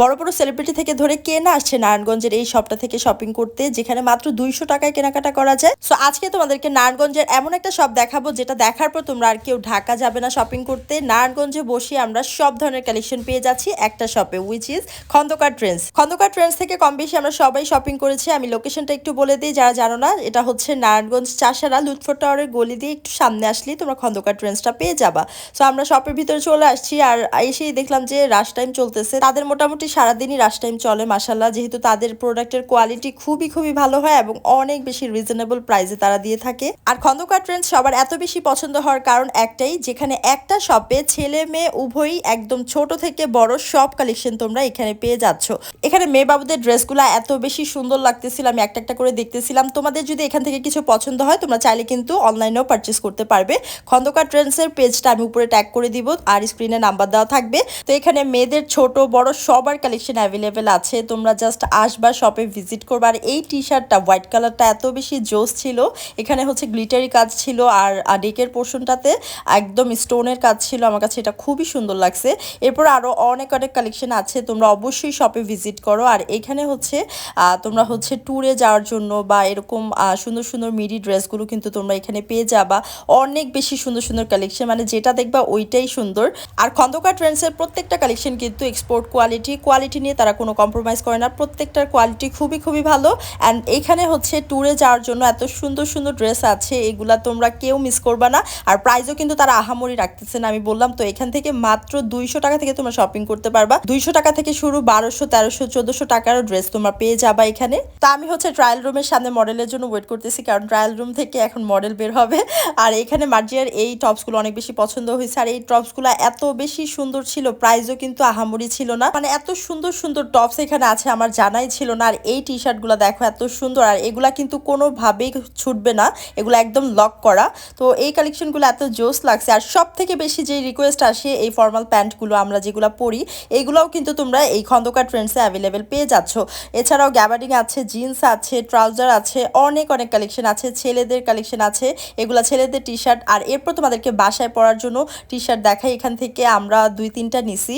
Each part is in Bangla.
বড় বড় সেলিব্রিটি থেকে ধরে কে না আসছে নারায়ণগঞ্জের এই শপটা থেকে শপিং করতে, যেখানে মাত্র দুইশো টাকায় কেনাকাটা করা যায়। সো আজকে তোমাদেরকে নারায়ণগঞ্জের এমন একটা শপ দেখাবো, যেটা দেখার পর তোমরা আর কেউ ঢাকা যাবে না শপিং করতে। নারায়ণগঞ্জে বসে আমরা সব ধরনের কালেকশন পেয়ে যাচ্ছি একটা শপে which is Khandakar Trends Khandakar Trends থেকে কম বেশি আমরা সবাই শপিং করেছি। আমি লোকেশনটা একটু বলে দিই, যারা জানো না, এটা হচ্ছে নারায়ণগঞ্জ চাষারা লুৎফর টাওয়ারের গলি দিয়ে একটু সামনে আসলেই তোমরা খন্দকার ট্রেন্ডসটা পেয়ে যাবা। সো আমরা শপের ভিতরে চলে আসছি, আর এসেই দেখলাম যে রাশ টাইম চলতেছে। তাদের মোটামুটি সারাদিনই রাশ টাইম চলে মাসাল্লাহ যেহেতু তাদের প্রোডাক্টের কোয়ালিটি খুবই খুবই ভালো হয় এবং অনেক বেশি রিজনেবল প্রাইসে তারা দিয়ে থাকে। আর খন্দকার ট্রেন্ডস সবার এত বেশি পছন্দ হওয়ার কারণ একটাই, যেখানে একটা শপে ছেলে মেয়ে উভয়ই একদম ছোট থেকে বড় সব কালেকশন তোমরা এখানে পেয়ে যাচ্ছ। এখানে মেয়ে বাবুদের ড্রেসগুলো এত বেশি সুন্দর লাগতেছিল, আমি একটা একটা করে দেখতেছিলাম। তোমাদের যদি এখান থেকে কিছু পছন্দ হয়, তোমরা চাইলে কিন্তু অনলাইনেও পারচেস করতে পারবে। খন্দকার ট্রেন্ডসের পেজটা আমি উপরে ট্যাগ করে দিব, আর স্ক্রিনে নাম্বার দেওয়া থাকবে। তো এখানে মেয়েদের ছোট, বড় সবার কালেকশন অ্যাভেলেবেল আছে। তোমরা জাস্ট আসবা শপে ভিজিট করবা। আর এই টি শার্টটা হোয়াইট কালারটা এত বেশি জোস ছিল। এখানে হচ্ছে গ্লিটারি কাজ ছিল আর ডেকের পোর্শনটাতে একদম স্টোনের কাজ ছিল। আমার কাছে এটা খুবই সুন্দর লাগছে। এরপর আরও অনেক অনেক কালেকশন আছে। তোমরা অবশ্যই শপে ভিজিট করো। আর এখানে হচ্ছে তোমরা হচ্ছে ট্যুরে যাওয়ার জন্য বা এরকম সুন্দর সুন্দর মিডি ড্রেসগুলো কিন্তু তোমরা এখানে পেয়ে যাবা। অনেক বেশি সুন্দর সুন্দর কালেকশন মানে যেটা দেখবা ওইটাই সুন্দর। আর খন্দকার ট্রেন্ডসের প্রত্যেকটা কালেকশন কিন্তু এক্সপোর্ট কোয়ালিটি কোয়ালিটি নিয়ে তারা কোনো কম্প্রোমাইজ করে না। প্রত্যেকটার কোয়ালিটি খুবই খুবই ভালো। অ্যান্ড এখানে হচ্ছে ট্যুরে যাওয়ার জন্য এত সুন্দর সুন্দর ড্রেস আছে, এগুলা তোমরা কেউ মিস করবা না। আর প্রাইসও কিন্তু তারা আহামরি রাখতেছে না, আমি বললাম। তো এখান থেকে মাত্র দুইশো টাকা থেকে তোমরা শপিং করতে পারবা। দুইশো টাকা থেকে শুরু বারোশো, তেরোশো, চোদ্দশো টাকারও ড্রেস তোমরা পেয়ে যাবা এখানে। তা আমি হচ্ছে ট্রায়াল রুমের সামনে মডেলের জন্য ওয়েট করতেছি, কারণ ট্রায়াল রুম থেকে এখন মডেল বের হবে। আর এখানে মার্জিয়ার এই টপসগুলো অনেক বেশি পছন্দ হয়েছে। আর এই টপসগুলো এত বেশি সুন্দর ছিল প্রাইসও কিন্তু আহামরি ছিল না। মানে এত সুন্দর সুন্দর টপস এখানে আছে, আমার জানাই ছিল না। আর এই টি শার্টগুলো দেখো, এত সুন্দর। আর এগুলা কিন্তু কোনোভাবেই ছুটবে না, এগুলো একদম লক করা। তো এই কালেকশনগুলো এত জোস লাগছে। আর সব থেকে বেশি যে রিকোয়েস্ট আসে, এই ফর্মাল প্যান্টগুলো আমরা যেগুলো পরি এইগুলোও কিন্তু তোমরা এই খন্দকার ট্রেন্ডসে অ্যাভেলেবেল পেয়ে যাচ্ছ। এছাড়াও গ্যাবার্ডিং আছে জিন্স আছে ট্রাউজার আছে, অনেক অনেক কালেকশন আছে, ছেলেদের কালেকশন আছে, এগুলা ছেলেদের টি শার্ট আর এরপর তোমাদেরকে বাসায় পরার জন্য টি শার্ট দেখাই এখান থেকে, আমরা দুই তিনটা নিছি।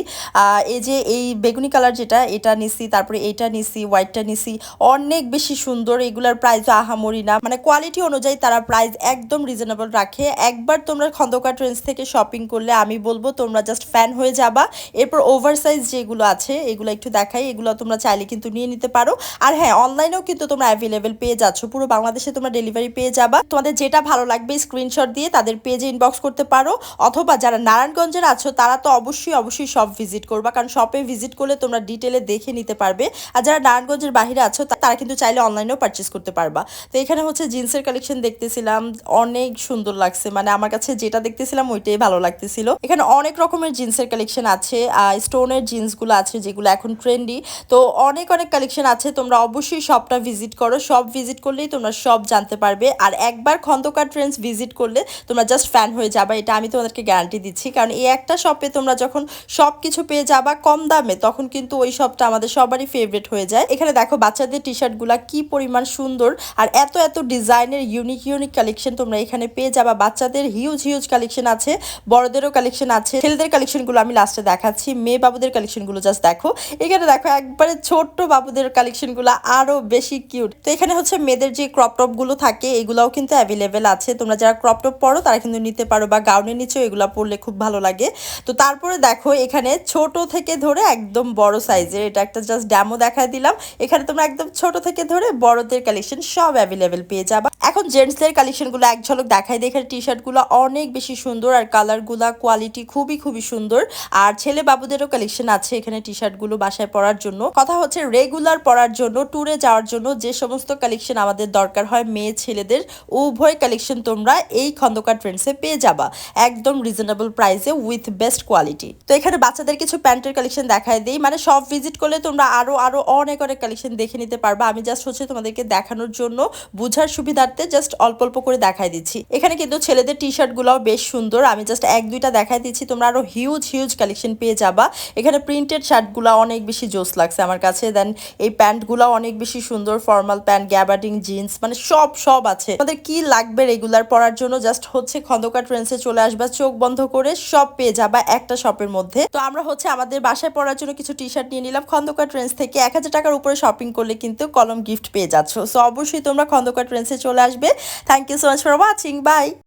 এই যে এই বেগুনি কালার যেটা, এটা নিছি, তারপরে এটা নিছি হোয়াইটটা নিছি, অনেক বেশি সুন্দর। এগুলার প্রাইসও আহামরি না। মানে কোয়ালিটি অনুযায়ী তারা প্রাইস একদম রিজনেবল রাখে। একবার তোমরা খন্দকার ট্রেন্স থেকে শপিং করলে আমি বলব, তোমরা জাস্ট ফ্যান হয়ে যাবা। এরপর ওভার সাইজ যেগুলো আছে, এগুলো একটু দেখাই। এগুলো তোমরা চাইলে কিন্তু নিয়ে নিতে পারো। আর হ্যাঁ অনলাইনেও কিন্তু তোমরা অ্যাভেলেবেল পেয়ে যাচ্ছ। পুরো বাংলাদেশে তোমরা ডেলিভারি পেয়ে যাবা। তোমাদের যেটা ভালো লাগবে স্ক্রিনশট দিয়ে তাদের পেজে ইনবক্স করতে পারো। অথবা যারা নারায়ণগঞ্জের আছো, তারা তো অবশ্যই অবশ্যই সব ভিজিট করবা। কারণ শপে ভিজিট করলে তোমরা ডিটেলে দেখে নিতে পারবে। আর যারা নারায়ণগঞ্জের বাইরে আছো তারা কিন্তু চাইলে অনলাইনেও পারচেস করতে পারবা। তো এখানে হচ্ছে জিন্সের কালেকশন দেখতেছিলাম, অনেক সুন্দর লাগছে। মানে আমার কাছে যেটা দেখতেছিলাম, ওইটাই ভালো লাগতেছিল। এখানে অনেক রকমের জিন্সের কালেকশন আছে স্টোনের জিন্সগুলো আছে, যেগুলো এখন ট্রেন্ডি তো অনেক অনেক কালেকশন আছে, তোমরা অবশ্যই সবটা ভিজিট করো। সব ভিজিট করলেই তোমরা সব জানতে পারবে। আর একবার খন্দকার ট্রেন্ডস ভিজিট করলে তোমরা জাস্ট ফ্যান হয়ে যাবা। এটা আমি তোমাদেরকে গ্যারান্টি দিচ্ছি। কারণ এই একটা শপে তোমরা যখন সব কিছু পেয়ে যাবা কম দামে, তখন কিন্তু ওই শপটা আমাদের সবারই ফেভারিট হয়ে যায়। এখানে দেখো বাচ্চাদের টি শার্টগুলা কি পরিমাণ সুন্দর আর এত এত ডিজাইনের ইউনিক ইউনিক কালেকশন তোমরা এখানে পেয়ে যাবা। বাচ্চাদের হিউজ হিউজ কালেকশন আছে, বড়দেরও কালেকশন আছে। ছেলেদের কালেকশনগুলো আমি লাস্টে দেখাচ্ছি, মেয়ে বাবুদের কালেকশনগুলো জাস্ট দেখো। এখানে দেখো একবারে ছোট্ট বাবুদের কালেকশনগুলো আরও বেশি কিউট তো এখানে হচ্ছে মেয়েদের যে ক্রপ টপগুলো থাকে, এগুলাও কিন্তু অ্যাভেলেবেল আছে। তোমরা যারা ক্রপ টপ পরো, তারা কিন্তু নিতে পারো বা গাউনের নিচেও এগুলো পরলে খুব ভালো লাগে। তো তারপরে দেখো এখানে ছোট থেকে ধরে একদম বড় সাইজের। এটা একটা জাস্ট ড্যামো দেখায় দিলাম। এখানে তোমরা একদম ছোট থেকে ধরে বড়দের কালেকশন সব অ্যাভেলেবেল পেয়ে যাবা। এখন জেন্টসদের কালেকশনগুলো এক ঝলক দেখাই দেখে টি শার্টগুলো অনেক বেশি সুন্দর আর কালারগুলা কোয়ালিটি খুবই খুবই সুন্দর। আর ছেলে বাবুদেরও কালেকশন আছে এখানে টি শার্টগুলো বাসায় পরার জন্য। কথা হচ্ছে রেগুলার পরার জন্য ট্যুরে যাওয়ার জন্য যে সমস্ত কালেকশন আমাদের দরকার হয় মেয়ে ছেলেদের, উভয় কালেকশন তোমরা এই খন্দকার ট্রেন্ডসে পেয়ে যাবা। একদম রিজনেবল প্রাইসে উইথ বেস্ট কোয়ালিটি তো এখানে বাচ্চাদের কিছু প্যান্টের কালেকশন দেখায় দিই। মানে সব ভিজিট করলে তোমরা আরও আরও অনেক অনেক কালেকশন দেখে নিতে পারবা। আমি জাস্ট হচ্ছে তোমাদেরকে দেখানোর জন্য বুঝার সুবিধার্থে জাস্ট অল্প অল্প করে দেখাই দিচ্ছি। এখানে কিন্তু ছেলেদের টি শার্ট গুলাও বেশ সুন্দর। আমি জাস্ট এক, দুইটা দেখাই দিচ্ছি। তোমরা আরও হিউজ হিউজ কালেকশন পেয়ে যাবা। এখানে প্রিন্টেড শার্টগুলো অনেক বেশি জোস লাগছে আমার কাছে। দেন এই প্যান্টগুলো অনেক বেশি সুন্দর। ফর্মাল প্যান্ট গ্যাবার্ডিং জিন্স মানে সব সব আছে। তোমাদের কি লাগবে রেগুলার পরার জন্য? জাস্ট হচ্ছে খন্দকার ট্রেন্সে চলে আসবা, চোখ বন্ধ করে সব পেয়ে যাবা একটা শপের মধ্যে। তো আমরা হচ্ছে আমাদের বাসায় পরার জন্য কিছু কিছু টি শার্ট নিয়ে নিলাম। খন্দকার ট্রেন্স থেকে এক হাজার টাকার উপরে শপিং করলে কিন্তু কলম গিফট পেয়ে যাচ্ছ। সো অবশ্যই তোমরা খন্দকার ট্রেন্সে চলে আসবে। Thank you so much for watching bye